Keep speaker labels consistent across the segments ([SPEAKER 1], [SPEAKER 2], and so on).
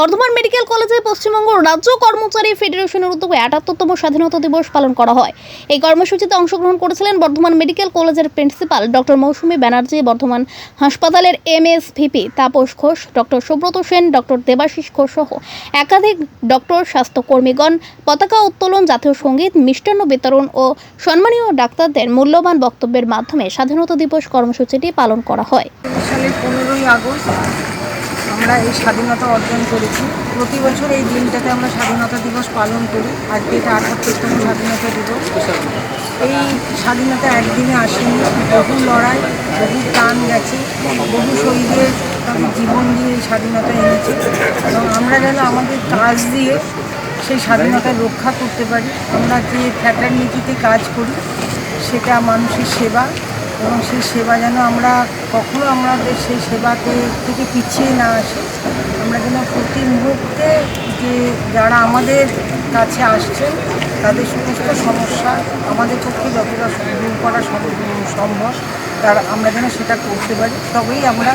[SPEAKER 1] Bardhaman medical কলেজে পশ্চিমবঙ্গ রাজ্য কর্মচারী ফেডারেশনের উদ্যোগে আটাত্তরতম স্বাধীনতা দিবস পালন করা হয়। এই কর্মসূচিতে অংশগ্রহণ করেছিলেন বর্ধমান মেডিকেল কলেজের প্রিন্সিপাল ডক্টর মৌসুমী ব্যানার্জি, বর্ধমান হাসপাতালের M S VP Tapas Ghosh, doctor Subrata Sen, doctor Debasish Ghosh সহ একাধিক ডক্টর, স্বাস্থ্যকর্মীগণ, পতাকা উত্তোলন, জাতীয় সংগীত, মিষ্টান্ন বিতরণ ও সম্মানীয় ডাক্তারদের মূল্যবান বক্তব্যের মাধ্যমে স্বাধীনতা দিবস কর্মসূচিটি পালন করা হয়।
[SPEAKER 2] পনেরোই আগস্ট আমরা এই স্বাধীনতা অর্জন করেছি। প্রতি বছর এই দিনটাতে আমরা স্বাধীনতা দিবস পালন করি। আজকে এটা আটাত্তরতম স্বাধীনতা দিবস। এই স্বাধীনতা একদিনে আসেনি। বহু লড়াই, বহু প্রাণ গেছে। বহু শহীদের তাদের জীবন দিয়ে এই স্বাধীনতা এনেছে। এবং আমরা যেন আমাদের কাজ দিয়ে সেই স্বাধীনতা রক্ষা করতে পারি। আমরা যে ফ্যাটার্নিটিতে কাজ করি, সেটা মানুষের সেবা এবং সেই সেবা যেন আমরা কখনো আমাদের সেই সেবাতে থেকে পিছিয়ে না আসি। আমরা যেন প্রতি মুহূর্তে যে যারা আমাদের কাছে আসছেন, তাদের সমস্ত সমস্যা আমাদের পক্ষে যতটা দূর করা সম্ভব, তার আমরা যেন সেটা করতে পারি। তবেই আমরা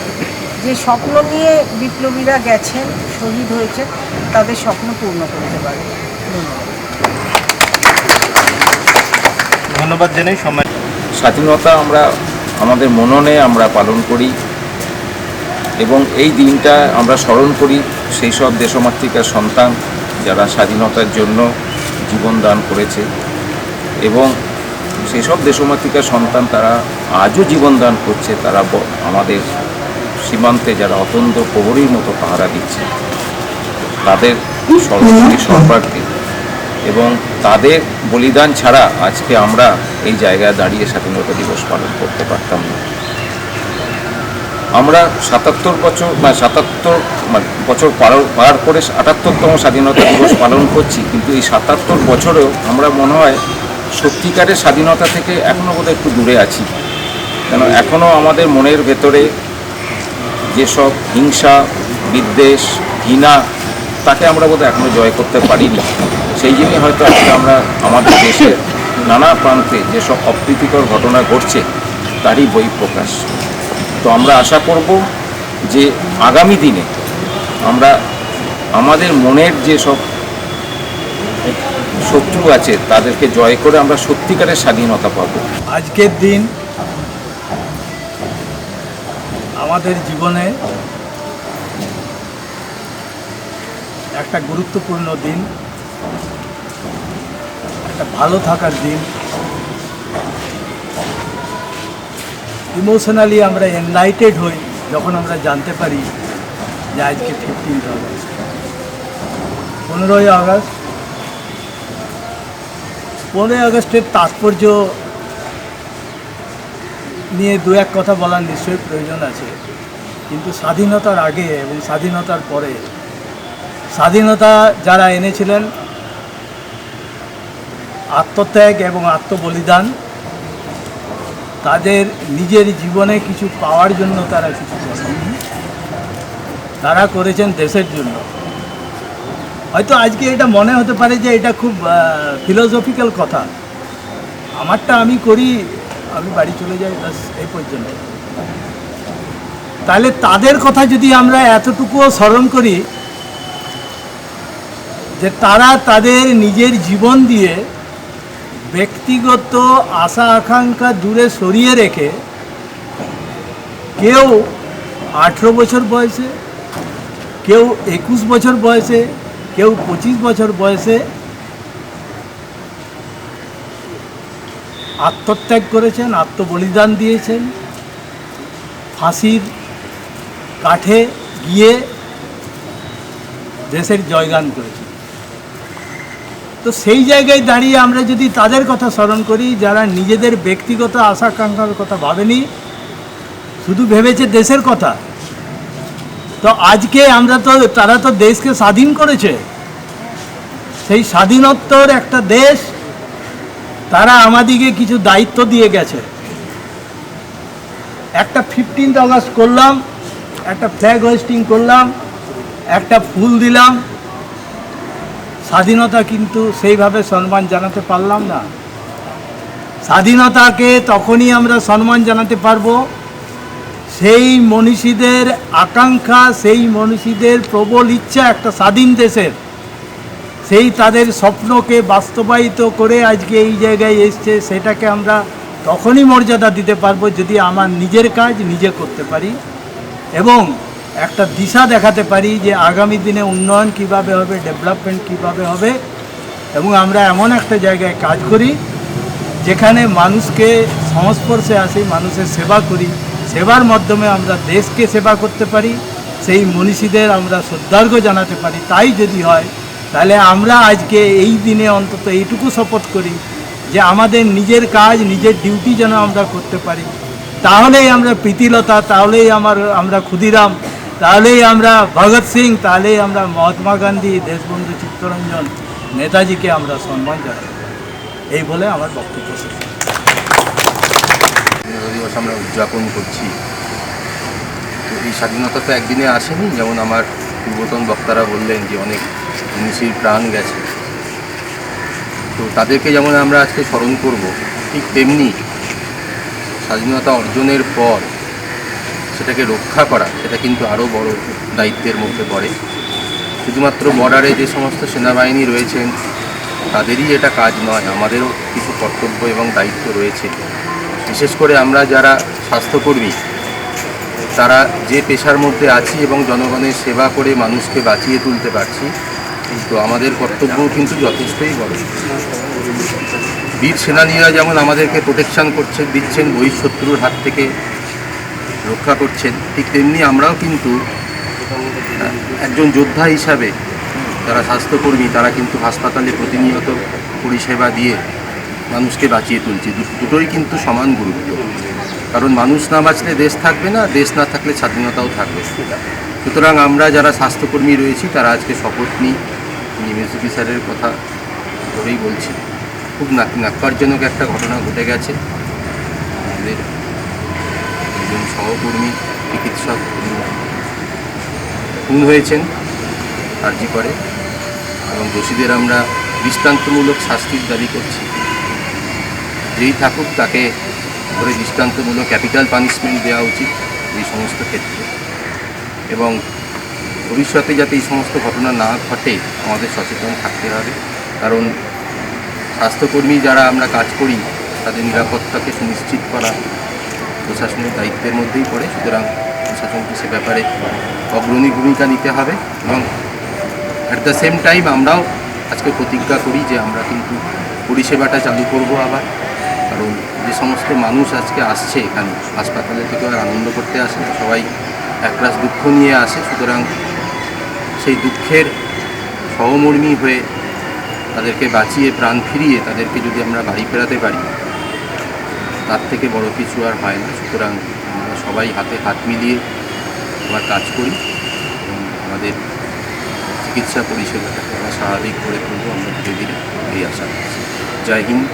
[SPEAKER 2] যে স্বপ্ন নিয়ে বিপ্লবীরা গেছেন, শহীদ হয়েছে তাদের স্বপ্ন পূর্ণ করতে পারি। ধন্যবাদ।
[SPEAKER 3] ধন্যবাদ জানাই সম্মান
[SPEAKER 4] স্বাধীনতা আমরা আমাদের মননে আমরা পালন করি এবং এই দিনটা আমরা স্মরণ করি সেই সব দেশমাতৃকার সন্তান যারা স্বাধীনতার জন্য জীবন দান করেছে এবং সেই সব দেশমাতৃকার সন্তান তারা আজও জীবন দান করছে, তারা আমাদের সীমান্তে যারা অত্যন্ত প্রহরীর মতো পাহারা দিচ্ছে। তাদের করি সর্বাগ্রে এবং তাদের বলিদান ছাড়া আজকে আমরা এই জায়গায় দাঁড়িয়ে স্বাধীনতা দিবস পালন করতে পারতাম না। আমরা সাতাত্তর বছর মানে সাতাত্তর বছর পার পার করে আটাত্তরতম স্বাধীনতা দিবস পালন করছি, কিন্তু এই সাতাত্তর বছরেও আমরা মনে হয় সত্যিকারের স্বাধীনতা থেকে এখনও বোধহয় একটু দূরে আছি। কেন এখনও আমাদের মনের ভেতরে যেসব হিংসা, বিদ্বেষ, ঘৃণা, তাকে আমরা বোধহয় এখনও জয় করতে পারিনি। সেই জন্যই হয়তো আজকে আমরা আমাদের দেশের নানা প্রান্তে যেসব অপ্রীতিকর ঘটনা ঘটছে, তারই বই প্রকাশ। তো আমরা আশা করব যে আগামী দিনে আমরা আমাদের মনের যে সব শত্রু আছে, তাদেরকে জয় করে আমরা সত্যিকারের স্বাধীনতা পাব।
[SPEAKER 5] আজকের দিন আমাদের জীবনে একটা গুরুত্বপূর্ণ দিন। একটা ভালো থাকার দিন। ইমোশনালি আমরা এনলাইটেড হই, যখন আমরা জানতে পারি যে আজকে ফিফটিন্থ আগস্ট পনেরোই আগস্ট। পনেরোই আগস্টের তাৎপর্য নিয়ে দু এক কথা বলার নিশ্চয়ই প্রয়োজন আছে। কিন্তু স্বাধীনতার আগে এবং স্বাধীনতার পরে, স্বাধীনতা যারা এনেছিলেন আত্মত্যাগ এবং আত্মবলিদান, তাদের নিজের জীবনে কিছু পাওয়ার জন্য তারা কিছু করেননি তারা করেছেন দেশের জন্য। হয়তো আজকে এটা মনে হতে পারে যে এটা খুব ফিলোসফিক্যাল কথা। আমারটা আমি করি, আমি বাড়ি চলে যাই, ব্যাস, এই পর্যন্ত। তাহলে তাদের কথা যদি আমরা এতটুকুও স্মরণ করি, যে তারা তাদের নিজের জীবন দিয়ে ব্যক্তিগত আশা আকাঙ্ক্ষা দূরে সরিয়ে রেখে কেউ আঠেরো বছর বয়সে, কেউ একুশ বছর বয়সে, কেউ পঁচিশ বছর বয়সে আত্মত্যাগ করেছেন, আত্মবলিদান দিয়েছেন, ফাঁসির কাঠে গিয়ে দেশের জয়গান করেছেন। তো সেই জায়গায় দাঁড়িয়ে আমরা যদি তাদের কথা স্মরণ করি, যারা নিজেদের ব্যক্তিগত আশাকাঙ্ক্ষার কথা ভাবেনি, শুধু ভেবেছে দেশের কথা, তো আজকে আমরা তো, তারা তো দেশকে স্বাধীন করেছে। সেই স্বাধীনত্বর একটা দেশ, তারা আমাদিকে কিছু দায়িত্ব দিয়ে গেছে। একটা ফিফটিন্থ আগস্ট করলাম, একটা ফ্ল্যাগ হোয়েস্টিং করলাম, একটা ফুল দিলাম স্বাধীনতা কিন্তু সেইভাবে সম্মান জানাতে পারলাম না। স্বাধীনতাকে তখনই আমরা সম্মান জানাতে পারব। সেই মনীষীদের আকাঙ্ক্ষা, সেই মনীষীদের প্রবল ইচ্ছা একটা স্বাধীন দেশের। সেই তাদের স্বপ্নকে বাস্তবায়িত করে আজকে এই জায়গায় এসছে, সেটাকে আমরা তখনই মর্যাদা দিতে পারব যদি আমার নিজের কাজ নিজে করতে পারি। এবং একটা দিশা দেখাতে পারি যে আগামী দিনে উন্নয়ন কীভাবে হবে ডেভেলপমেন্ট কীভাবে হবে, এবং আমরা এমন একটা জায়গায় কাজ করি যেখানে মানুষকে সংস্পর্শে আসি, মানুষের সেবা করি। সেবার মাধ্যমে আমরা দেশকে সেবা করতে পারি, সেই মনীষীদের আমরা শ্রদ্ধার্ঘ্য জানাতে পারি। তাই যদি হয়, তাহলে আমরা আজকে এই দিনে অন্তত এইটুকু শপথ করি যে আমাদের নিজের কাজ, নিজের ডিউটি যেন আমরা করতে পারি। তাহলেই আমরা প্রীতিলতা, তাহলেই আমার, আমরা ক্ষুদিরাম। তাহলেই আমরা ভগৎ সিং, তাহলেই আমরা মহাত্মা গান্ধী, দেশবন্ধু চিত্তরঞ্জন নেতাজিকে আমরা সম্মান জানাই। এই বলে আমার বক্তব্য শেষ।
[SPEAKER 3] দিবস আমরা উদযাপন করছি। তো এই স্বাধীনতা তো একদিনে আসেনি, যেমন আমার পূর্বতন বক্তারা বললেন যে অনেক মনীষীর প্রাণ গেছে। তো তাদেরকে যেমন আমরা আজকে স্মরণ করব, ঠিক তেমনি স্বাধীনতা অর্জনের পর সেটাকে রক্ষা করা, সেটা কিন্তু আরও বড় দায়িত্বের মধ্যে পড়ে। শুধুমাত্র বর্ডারে যে সমস্ত সেনাবাহিনী রয়েছেন, তাদেরই এটা কাজ নয়, আমাদেরও কিছু কর্তব্য এবং দায়িত্ব রয়েছে। বিশেষ করে আমরা যারা স্বাস্থ্যকর্মী, তারা যে পেশার মধ্যে আছি এবং জনগণের সেবা করে মানুষকে বাঁচিয়ে তুলতে পারছি তো আমাদের কর্তব্যও কিন্তু যথেষ্টই বড়। বীর সেনানীরা যেমন আমাদেরকে প্রোটেকশন করছেন দিচ্ছেন বহিঃশত্রুর হাত থেকে রক্ষা করছেন, ঠিক তেমনি আমরাও কিন্তু একজন যোদ্ধা হিসাবে যারা স্বাস্থ্যকর্মী, তারা কিন্তু হাসপাতালে প্রতিনিয়ত পরিষেবা দিয়ে মানুষকে বাঁচিয়ে তুলছি। দুটোই কিন্তু সমান গুরুত্ব। কারণ মানুষ না বাঁচলে দেশ থাকবে না, দেশ না থাকলে স্বাধীনতাও থাকবে। সুতরাং আমরা যারা স্বাস্থ্যকর্মী রয়েছি, তারা আজকে শপথ নিই এমএস অফিসারের কথা ধরেই বলছি। খুব নাক নাক্কারজনক একটা ঘটনা ঘটে গেছে। আমাদের একজন সহকর্মী, চিকিৎসক খুন হয়েছেন, আর্জি করে। এবং দোষীদের আমরা দৃষ্টান্তমূলক শাস্তির দাবি করছি। যেই থাকুক তাকে ধরে দৃষ্টান্তমূলক ক্যাপিটাল পানিশমেন্ট দেওয়া উচিত এই সমস্ত ক্ষেত্রে। এবং ভবিষ্যতে যাতে এই সমস্ত ঘটনা না ঘটে, আমাদের সচেতন থাকতে হবে। কারণ স্বাস্থ্যকর্মী যারা আমরা কাজ করি, তাদের নিরাপত্তাকে সুনিশ্চিত করা প্রশাসনের দায়িত্বের মধ্যেই পড়ে। সুতরাং প্রশাসনকে সে ব্যাপারে অগ্রণী ভূমিকা নিতে হবে এবং অ্যাট দ্য সেম টাইম আমরাও আজকে প্রতিজ্ঞা করি যে আমরা কিন্তু পরিষেবাটা চালু করব আবার। কারণ যে সমস্ত মানুষ আজকে আসছে এখানে, হাসপাতালে থেকে আর আনন্দ করতে আসে সবাই একরাশ দুঃখ নিয়ে আসে। সুতরাং সেই দুঃখের সহমর্মী হয়ে তাদেরকে বাঁচিয়ে, প্রাণ ফিরিয়ে তাদেরকে যদি আমরা বাড়ি ফেরাতে পারি তার থেকে বড় কিছু আর হয় না সুতরাং আমরা সবাই হাতে হাত মিলিয়ে আমরা কাজ করি এবং আমাদের চিকিৎসা পরিষেবাটাকে আমরা স্বাভাবিক করে তুলব আমরা ধীরে ধীরে এই আশা জয় হিন্দ।